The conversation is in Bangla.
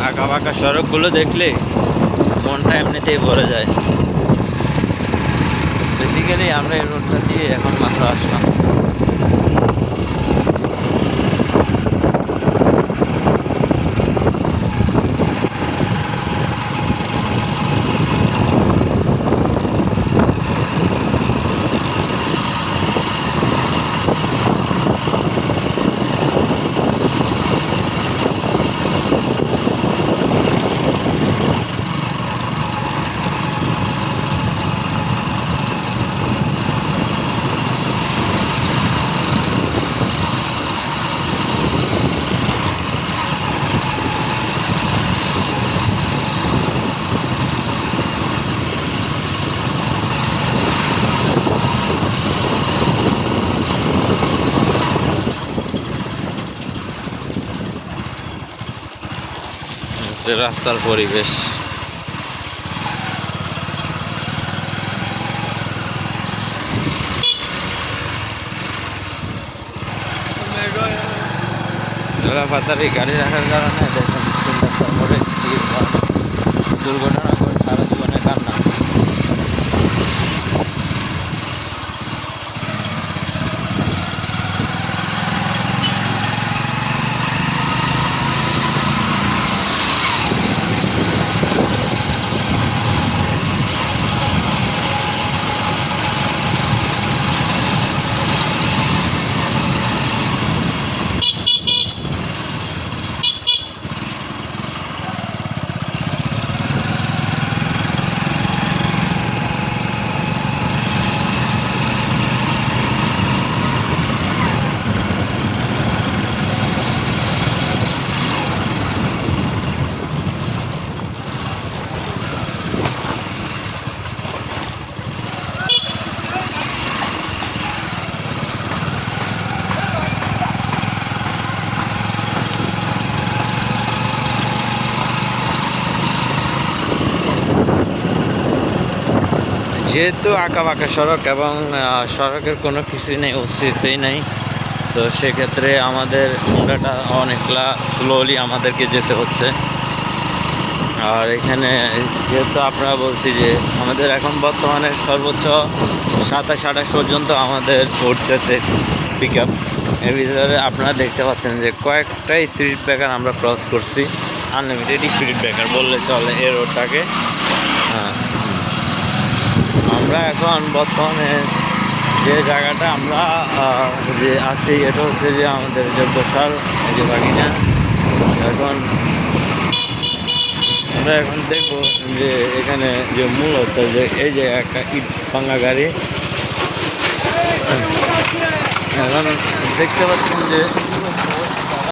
ফাঁকা সড়কগুলো দেখলে মনটা এমনিতেই ভরে যায়। বেসিক্যালি আমরা এই রোডটা দিয়ে এখন মাত্র আসলাম। হচ্ছে রাস্তার পরিবেশ। পাতারি গাড়ি রাখার কারণে দেখুন দুর্ঘটনা যেহেতু আঁকা বাঁকা সড়ক এবং সড়কের কোনো কিছুই নেই, অস্তিত্বই নেই, তো সেক্ষেত্রে আমাদের মুন্ডাটা অনেকটা স্লোলি আমাদেরকে যেতে হচ্ছে। আর এখানে যেহেতু আপনারা বলছি যে আমাদের এখন বর্তমানে সর্বোচ্চ সাতাশ, আঠাশ পর্যন্ত আমাদের উঠতেছে পিক আপ এর ভিতরে আপনারা দেখতে পাচ্ছেন যে কয়েকটা স্পিড ব্রেকার আমরা ক্রস করছি। আনলিমিটেড স্পিড ব্রেকার বললে চলে এ রোডটাকে হ্যাঁ। আমরা এখন বর্তমানে যে জায়গাটা আমরা যে আছি, এটা হচ্ছে যে আমাদের যোগ্যশাল এই যে বাগিনা এখন আমরা এখন দেখব যে এখানে যে মূলত যে এই যে একটা ইট ভাঙা গাড়ি। এখন দেখতে পাচ্ছেন যে